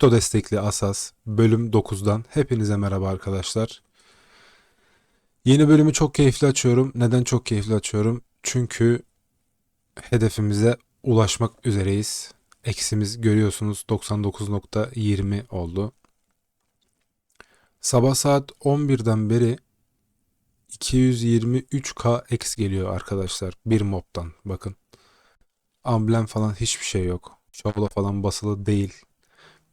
Kripto destekli Asas bölüm 9'dan hepinize merhaba arkadaşlar. Yeni bölümü çok keyifli açıyorum. Neden çok keyifli açıyorum? Çünkü hedefimize ulaşmak üzereyiz. Eksimiz görüyorsunuz 99.20 oldu. Sabah saat 11'den beri 223k eks geliyor arkadaşlar bir mob'tan bakın. Amblem falan hiçbir şey yok. Şavla falan basılı değil.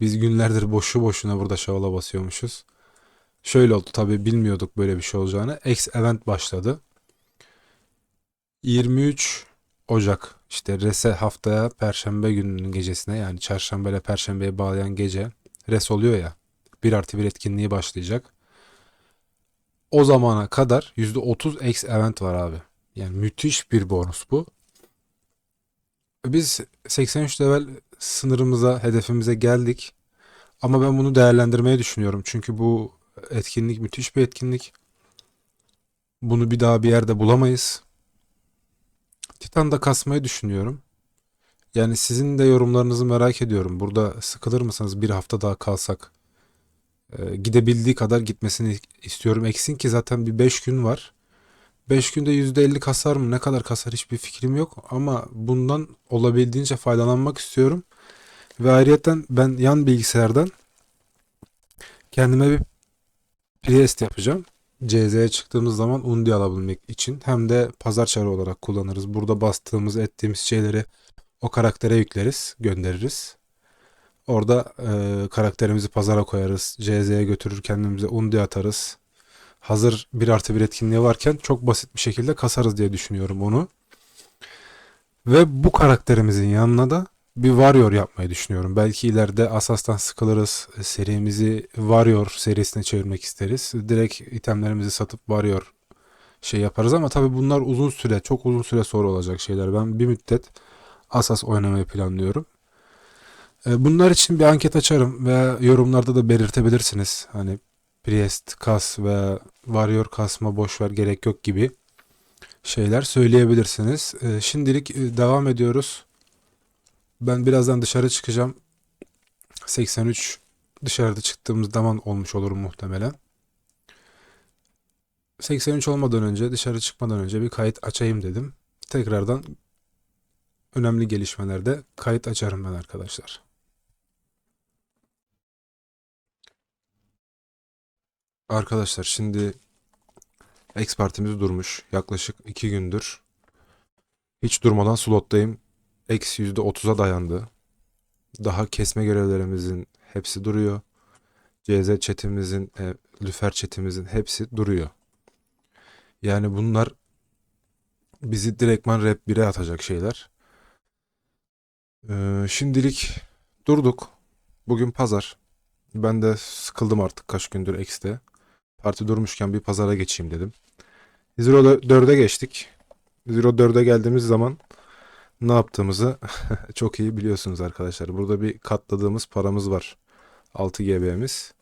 Biz günlerdir boşu boşuna burada şavala basıyormuşuz. Şöyle oldu tabii bilmiyorduk böyle bir şey olacağını. X event başladı. 23 Ocak işte rese haftaya perşembe gününün gecesine yani çarşamba ile perşembeye bağlayan gece res oluyor ya. 1 artı 1 etkinliği başlayacak. O zamana kadar %30 X event var abi. Yani müthiş bir bonus bu. Biz 83 level sınırımıza, hedefimize geldik. Ama ben bunu değerlendirmeyi düşünüyorum. Çünkü bu etkinlik müthiş bir etkinlik. Bunu bir daha bir yerde bulamayız. Titan'da kasmayı düşünüyorum. Yani sizin de yorumlarınızı merak ediyorum. Burada sıkılır mısınız bir hafta daha kalsak? Ee, gidebildiği kadar gitmesini istiyorum. Eksin ki zaten bir 5 gün var. 5 günde %50 kasar mı? Ne kadar kasar hiçbir fikrim yok. Ama bundan olabildiğince faydalanmak istiyorum. Ve ayrıyeten ben yan bilgisayardan kendime bir Priest yapacağım. CZ'ye çıktığımız zaman undi alabilmek için hem de pazar çarı olarak kullanırız. Burada bastığımız ettiğimiz şeyleri o karaktere yükleriz, göndeririz. Orada e, karakterimizi pazara koyarız. CZ'ye götürür kendimize undi atarız. Hazır bir artı bir etkinliği varken çok basit bir şekilde kasarız diye düşünüyorum onu. Ve bu karakterimizin yanına da bir Warrior yapmayı düşünüyorum. Belki ileride Asas'tan sıkılırız. Serimizi Warrior serisine çevirmek isteriz. Direkt itemlerimizi satıp Warrior şey yaparız ama tabii bunlar uzun süre, çok uzun süre sonra olacak şeyler. Ben bir müddet Asas oynamayı planlıyorum. E, Bunlar için bir anket açarım ve yorumlarda da belirtebilirsiniz. Hani Priest kas ve Warrior kasma boş ver gerek yok gibi şeyler söyleyebilirsiniz. E, Şimdilik e, devam ediyoruz. Ben birazdan dışarı çıkacağım. 83 dışarıda çıktığımız zaman olmuş olurum muhtemelen. 83 olmadan önce, dışarı çıkmadan önce bir kayıt açayım dedim. Tekrardan önemli gelişmelerde kayıt açarım ben arkadaşlar. Arkadaşlar şimdi X partimiz durmuş. Yaklaşık 2 gündür. Hiç durmadan slottayım. Eksi %30'a dayandı. Daha kesme görevlerimizin hepsi duruyor. CZ chatimizin, e, Lüfer chatimizin hepsi duruyor. Yani bunlar bizi direktman rap 1'e atacak şeyler. Ee, şimdilik durduk. Bugün pazar. Ben de sıkıldım artık kaç gündür X'te. Parti durmuşken bir pazara geçeyim dedim. Zero 4'e geçtik. Zero 4'e geldiğimiz zaman ne yaptığımızı çok iyi biliyorsunuz arkadaşlar. Burada bir katladığımız paramız var. 6 GB'miz.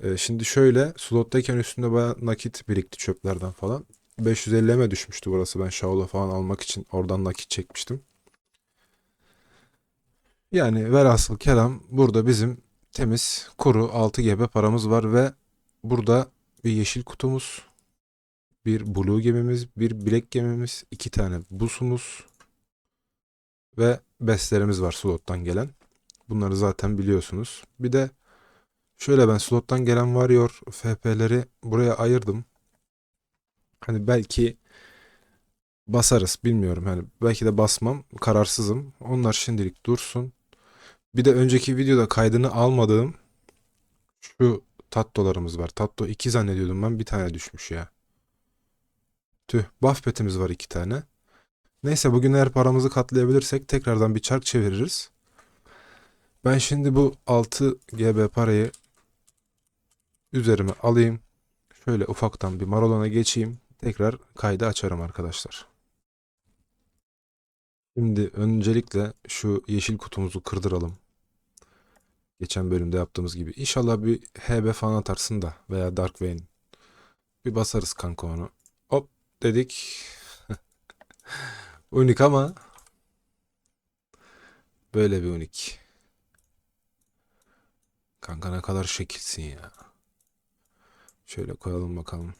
Ee, şimdi şöyle slottayken üstünde bayağı nakit birikti çöplerden falan. 550'me düşmüştü burası. Ben Shaola falan almak için oradan nakit çekmiştim. Yani velhasıl kelam burada bizim temiz kuru 6 GB paramız var ve burada bir yeşil kutumuz, bir blue gemimiz, bir black gemimiz, iki tane busumuz ve bestlerimiz var slottan gelen. Bunları zaten biliyorsunuz. Bir de şöyle ben slottan gelen Warrior FP'leri buraya ayırdım. Hani belki basarız bilmiyorum. Hani belki de basmam. Kararsızım. Onlar şimdilik dursun. Bir de önceki videoda kaydını almadığım şu tattolarımız var. Tatto 2 zannediyordum ben. Bir tane düşmüş ya. Tüh. Buff var iki tane. Neyse bugün eğer paramızı katlayabilirsek tekrardan bir çark çeviririz. Ben şimdi bu 6 GB parayı üzerime alayım. Şöyle ufaktan bir Marolon'a geçeyim. Tekrar kaydı açarım arkadaşlar. Şimdi öncelikle şu yeşil kutumuzu kırdıralım. Geçen bölümde yaptığımız gibi. İnşallah bir HB falan atarsın da veya Dark Vayne. Bir basarız kanka onu. Hop dedik. Unik ama böyle bir unik. Kanka ne kadar şekilsin ya. Şöyle koyalım bakalım.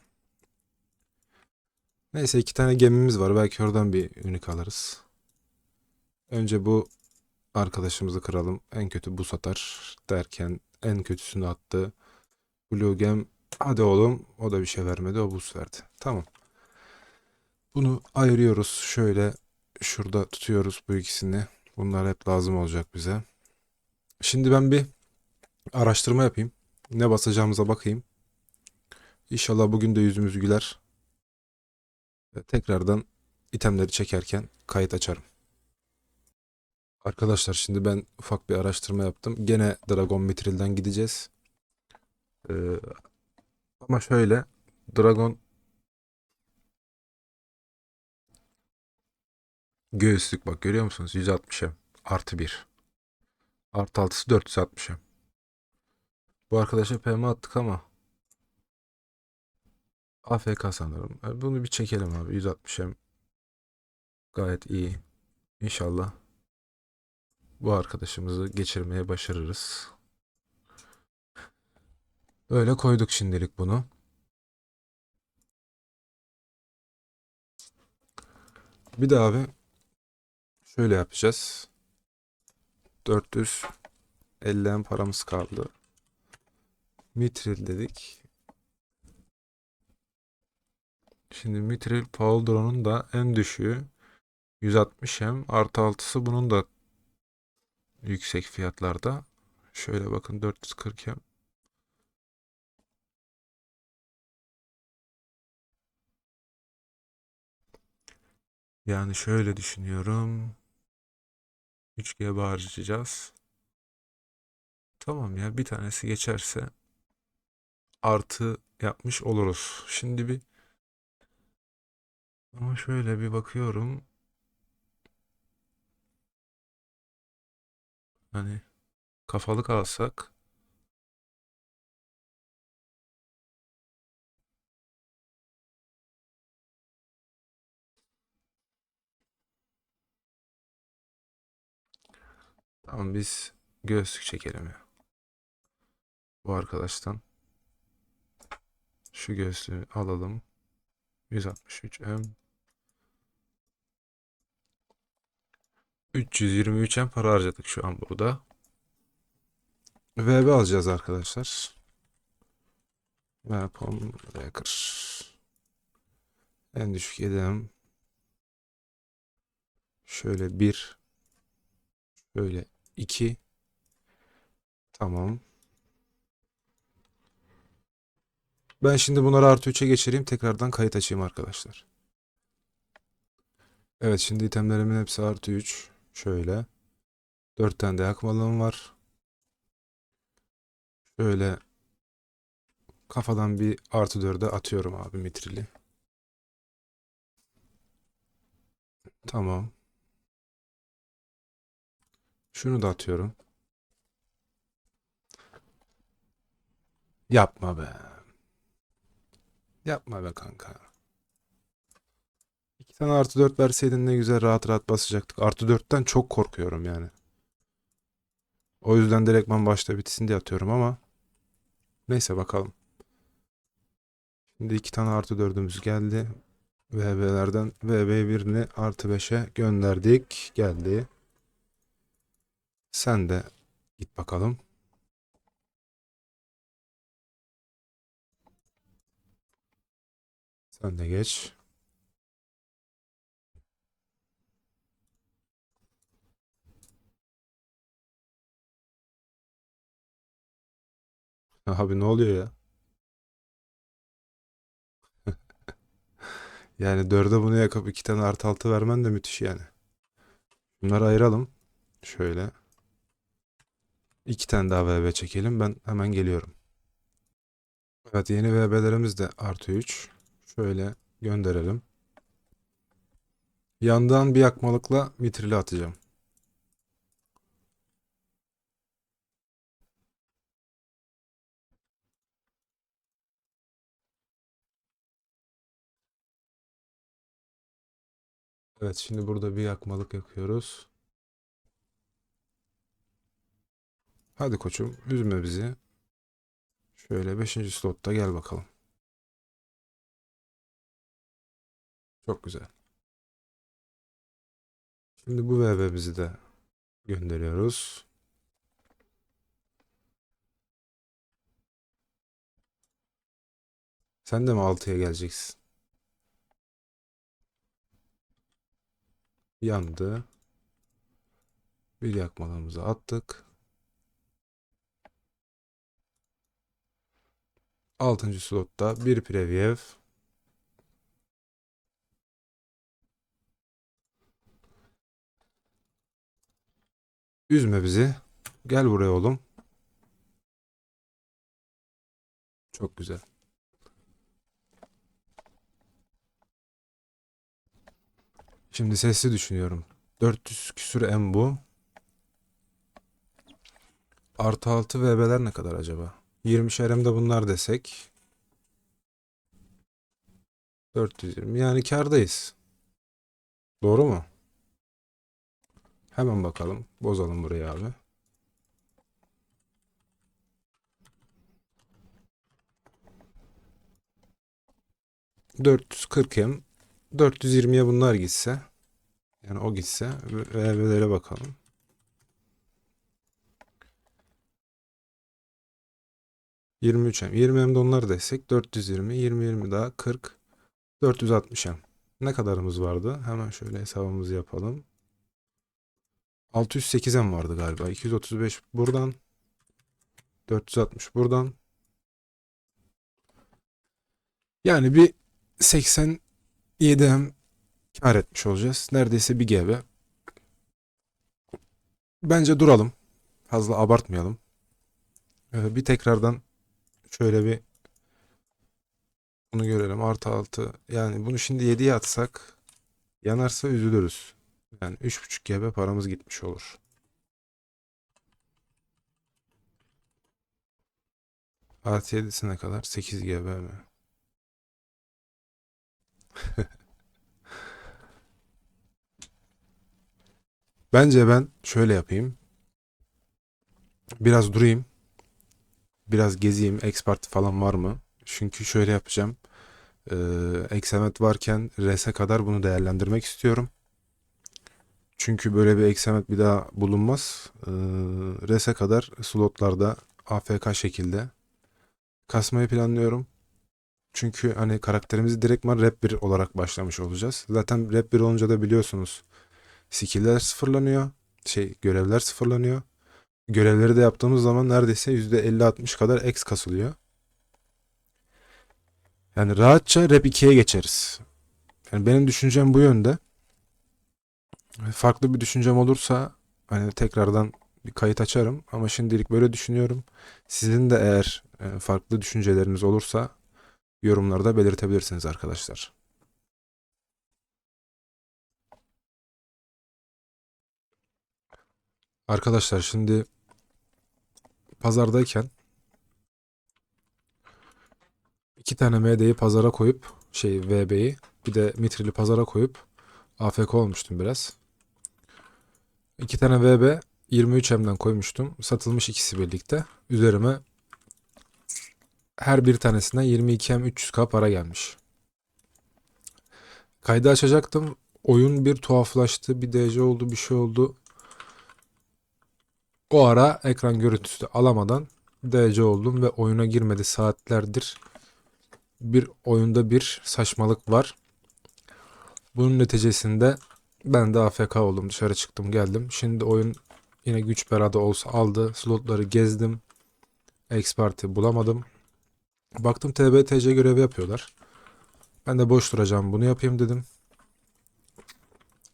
Neyse iki tane gemimiz var. Belki oradan bir unik alırız. Önce bu arkadaşımızı kıralım. En kötü bu satar derken en kötüsünü attı. Blue Gem hadi oğlum o da bir şey vermedi o buz verdi. Tamam. Bunu ayırıyoruz. Şöyle şurada tutuyoruz bu ikisini. Bunlar hep lazım olacak bize. Şimdi ben bir araştırma yapayım. Ne basacağımıza bakayım. İnşallah bugün de yüzümüz güler. Tekrardan itemleri çekerken kayıt açarım. Arkadaşlar şimdi ben ufak bir araştırma yaptım. Gene Dragon Mithril'den gideceğiz. Ee, ama şöyle Dragon göğüslük bak görüyor musunuz? 160'a artı 1. Artı 6'sı 460'a. Bu arkadaşa PM attık ama AFK sanırım. E, Bunu bir çekelim abi. 160'a gayet iyi. İnşallah bu arkadaşımızı geçirmeye başarırız. Öyle koyduk şimdilik bunu. Bir de abi şöyle yapacağız. 450 paramız kaldı. Mitril dedik. Şimdi Mitril Pauldron'un da en düşüğü 160 hem artı 6'sı bunun da yüksek fiyatlarda. Şöyle bakın 440 hem. Yani şöyle düşünüyorum. 3G harcayacağız. Tamam ya bir tanesi geçerse artı yapmış oluruz. Şimdi bir ama şöyle bir bakıyorum. Hani kafalık alsak tamam biz göğüslük çekelim ya. Bu arkadaştan şu göğüslüğü alalım. 163 M 323 M para harcadık şu an burada. VB alacağız arkadaşlar. Weapon Breaker. En düşük edem. Şöyle bir. Şöyle iki. Tamam. Ben şimdi bunları artı 3'e geçireyim. Tekrardan kayıt açayım arkadaşlar. Evet şimdi itemlerimin hepsi artı 3. Şöyle. 4 tane de yakmalığım var. Şöyle kafadan bir artı 4'e atıyorum abi mitrili. Tamam. Şunu da atıyorum. Yapma be. Yapma be kanka. Tane artı 4 verseydin ne güzel rahat rahat basacaktık. Artı 4'ten çok korkuyorum yani. O yüzden direktman başta bitsin diye atıyorum ama. Neyse bakalım. Şimdi iki tane artı 4'ümüz geldi. VB'lerden VB birini artı 5'e gönderdik. Geldi. Sen de git bakalım. Sen de geç. Abi ne oluyor ya? Yani dörde bunu yakıp iki tane artı altı vermen de müthiş yani. Bunları ayıralım. Şöyle. İki tane daha VB çekelim. Ben hemen geliyorum. Evet yeni VB'lerimiz de artı 3. Şöyle gönderelim. Yandan bir yakmalıkla mitrili atacağım. Evet şimdi burada bir yakmalık yakıyoruz. Hadi koçum üzme bizi. Şöyle 5. slotta gel bakalım. Çok güzel. Şimdi bu VB'mizi de gönderiyoruz. Sen de mi 6'ya geleceksin? Yandı. Bir yakmalarımızı attık. 6. slotta bir preview. Üzme bizi. Gel buraya oğlum. Çok güzel. Şimdi sesli düşünüyorum. 400 küsür M bu. Artı 6 VB'ler ne kadar acaba? 20 şeremde bunlar desek. 420 yani kârdayız. Doğru mu? Hemen bakalım. Bozalım burayı abi. ...440 M... ...420'ye bunlar gitse... ...yani o gitse... ...VB'lere bakalım. ...23 M... ...20 M'de onlar desek... ...420... ...20-20 daha 40... ...460 M... ...ne kadarımız vardı? Hemen şöyle hesabımızı yapalım. 608 M vardı galiba. 235 buradan. 460 buradan. Yani bir 87 M kar etmiş olacağız. Neredeyse bir GB. Bence duralım. Fazla abartmayalım. Ee, bir tekrardan şöyle bir bunu görelim. Artı 6. Yani bunu şimdi 7'ye atsak yanarsa üzülürüz. Yani 3.5 GB paramız gitmiş olur. Artı 7'sine kadar 8 GB mi? Bence ben şöyle yapayım. Biraz durayım. Biraz gezeyim. Expert falan var mı? Çünkü şöyle yapacağım. Ee, Exemet varken RES'e kadar bunu değerlendirmek istiyorum. Çünkü böyle bir eksemet bir daha bulunmaz. Ee, RES'e kadar slotlarda AFK şekilde kasmayı planlıyorum. Çünkü hani karakterimizi direktman rap 1 olarak başlamış olacağız. Zaten rap 1 olunca da biliyorsunuz skill'ler sıfırlanıyor. Şey görevler sıfırlanıyor. Görevleri de yaptığımız zaman neredeyse %50-60 kadar X kasılıyor. Yani rahatça rap 2'ye geçeriz. Yani benim düşüncem bu yönde. Farklı bir düşüncem olursa hani tekrardan bir kayıt açarım ama şimdilik böyle düşünüyorum. Sizin de eğer e, farklı düşünceleriniz olursa yorumlarda belirtebilirsiniz arkadaşlar. Arkadaşlar şimdi pazardayken iki tane MD'yi pazara koyup şey VB'yi bir de Mitril'i pazara koyup AFK olmuştum biraz. İki tane VB 23M'den koymuştum. Satılmış ikisi birlikte. Üzerime her bir tanesinden 22M 300k para gelmiş. Kaydı açacaktım. Oyun bir tuhaflaştı. Bir DC oldu, bir şey oldu. O ara ekran görüntüsü alamadan DC oldum ve oyuna girmedi saatlerdir. Bir oyunda bir saçmalık var. Bunun neticesinde ben de AFK oldum. Dışarı çıktım geldim. Şimdi oyun yine güç berada olsa aldı. Slotları gezdim. Expert'i bulamadım. Baktım TBTC görevi yapıyorlar. Ben de boş duracağım bunu yapayım dedim.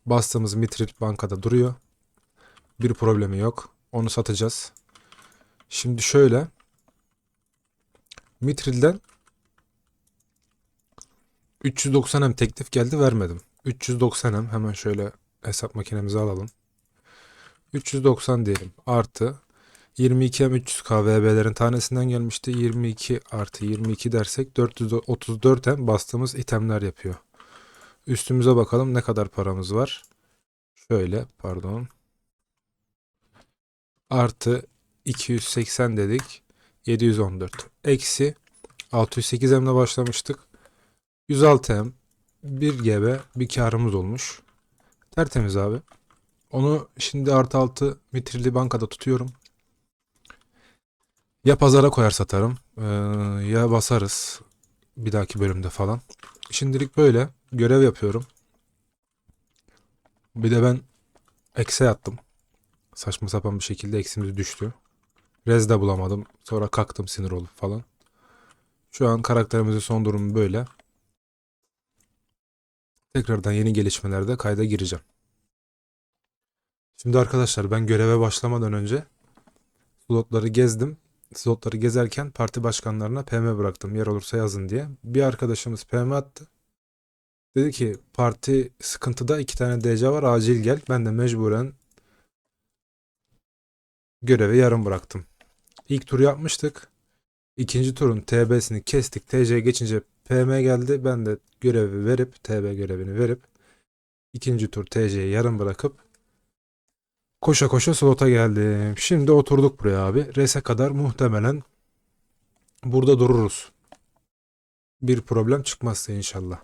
Bastığımız Mitril bankada duruyor. Bir problemi yok. Onu satacağız. Şimdi şöyle. Mitril'den 390 M teklif geldi vermedim. 390M hemen şöyle hesap makinemizi alalım. 390 diyelim artı 22M 300K VB'lerin tanesinden gelmişti. 22 artı 22 dersek 434M bastığımız itemler yapıyor. Üstümüze bakalım ne kadar paramız var. Şöyle pardon. Artı 280 dedik. 714. Eksi 608M'le başlamıştık. 106M 1 GB bir karımız olmuş. Tertemiz abi. Onu şimdi artı 6 mitrili bankada tutuyorum. Ya pazara koyar satarım. ee, ya basarız. Bir dahaki bölümde falan. Şimdilik böyle. Görev yapıyorum. Bir de ben ekse yattım. Saçma sapan bir şekilde eksimiz düştü. Rez de bulamadım. Sonra kalktım sinir olup falan. Şu an karakterimizin son durumu böyle. Tekrardan yeni gelişmelerde kayda gireceğim. Şimdi arkadaşlar ben göreve başlamadan önce slotları gezdim. Slotları gezerken parti başkanlarına PM bıraktım. Yer olursa yazın diye. Bir arkadaşımız PM attı. Dedi ki parti sıkıntıda iki tane DC var acil gel. Ben de mecburen görevi yarım bıraktım. İlk tur yapmıştık. İkinci turun TB'sini kestik. TC geçince PM geldi. Ben de görevi verip TB görevini verip ikinci tur TC'yi yarım bırakıp koşa koşa slota geldim. Şimdi oturduk buraya abi. Res'e kadar muhtemelen burada dururuz. Bir problem çıkmazsa inşallah.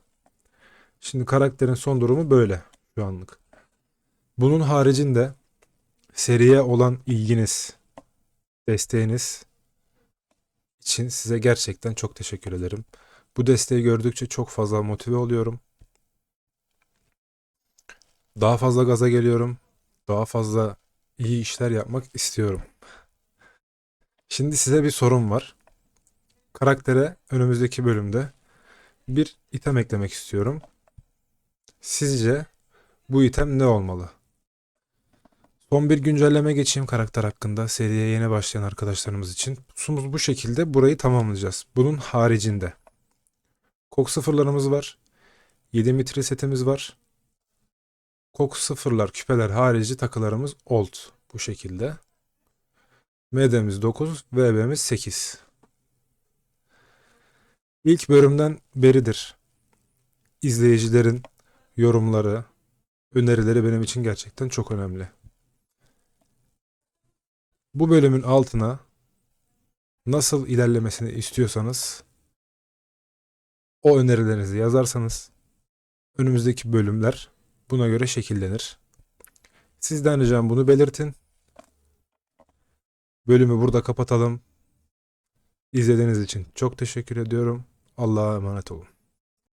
Şimdi karakterin son durumu böyle şu anlık. Bunun haricinde seriye olan ilginiz, desteğiniz için size gerçekten çok teşekkür ederim. Bu desteği gördükçe çok fazla motive oluyorum. Daha fazla gaza geliyorum. Daha fazla iyi işler yapmak istiyorum. Şimdi size bir sorum var. Karaktere önümüzdeki bölümde bir item eklemek istiyorum. Sizce bu item ne olmalı? Son bir güncelleme geçeyim karakter hakkında seriye yeni başlayan arkadaşlarımız için. Pusumuz bu şekilde burayı tamamlayacağız. Bunun haricinde kok sıfırlarımız var. 7 mitre setimiz var. Kok sıfırlar küpeler harici takılarımız old bu şekilde. MD'miz 9, VB'miz 8. İlk bölümden beridir izleyicilerin yorumları, önerileri benim için gerçekten çok önemli. Bu bölümün altına nasıl ilerlemesini istiyorsanız o önerilerinizi yazarsanız önümüzdeki bölümler buna göre şekillenir. Sizden ricam bunu belirtin. Bölümü burada kapatalım. İzlediğiniz için çok teşekkür ediyorum. Allah'a emanet olun.